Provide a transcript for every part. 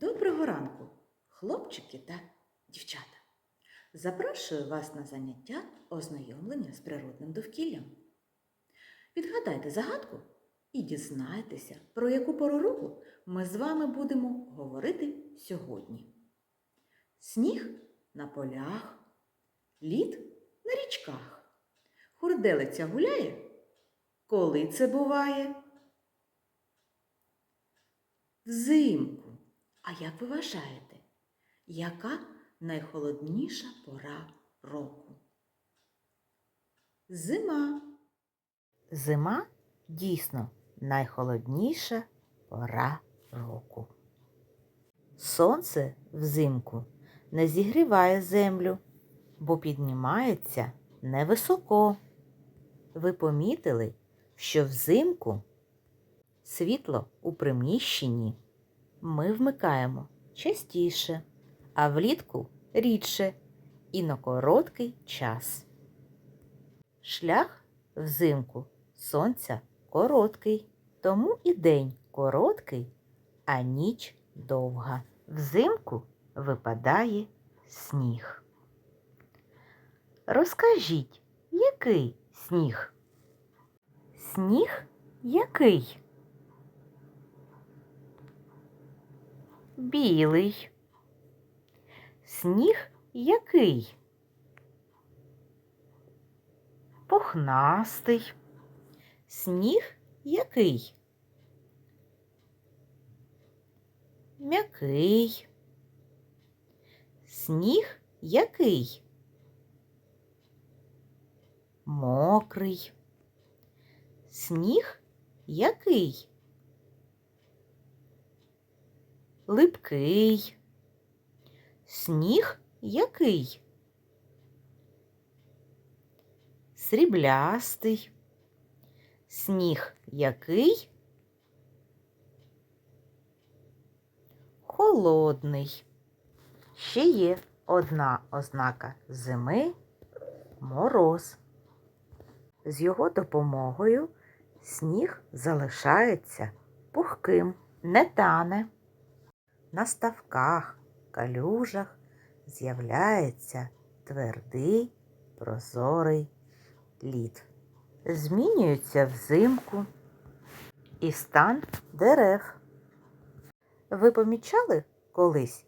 Доброго ранку, хлопчики та дівчата. Запрошую вас на заняття ознайомлення з природним довкіллям. Відгадайте загадку і дізнайтеся, про яку пору року ми з вами будемо говорити сьогодні. Сніг на полях, лід на річках. Хурделиця гуляє? Коли це буває? Взимку. А як ви вважаєте, яка найхолодніша пора року? Зима. Зима дійсно найхолодніша пора року. Сонце взимку не зігріває землю, бо піднімається невисоко. Ви помітили, що взимку світло у приміщенні ми вмикаємо частіше, а влітку рідше і на короткий час. Шлях взимку сонця короткий, тому і день короткий, а ніч довга. Взимку випадає сніг. Розкажіть, який сніг? Сніг який? Білий. Сніг який? Пухнастий. Сніг який? М'який. Сніг який? Мокрий. Сніг який? Липкий. Сніг який? Сріблястий. Сніг який? Холодний. Ще є одна ознака зими мороз. З його допомогою сніг залишається пухким, не тане. На ставках, калюжах з'являється твердий прозорий лід. Змінюється взимку і стан дерев. Ви помічали колись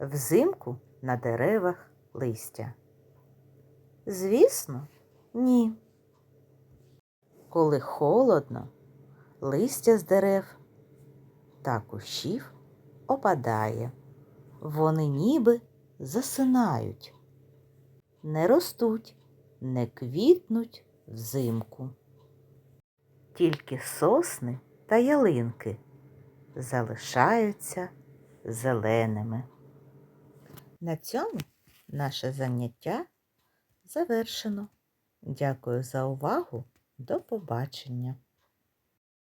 взимку на деревах листя? Звісно, ні. Коли холодно, листя з дерев та кущів опадає. Вони ніби засинають, не ростуть, не квітнуть взимку. Тільки сосни та ялинки залишаються зеленими. На цьому наше заняття завершено. Дякую за увагу. До побачення!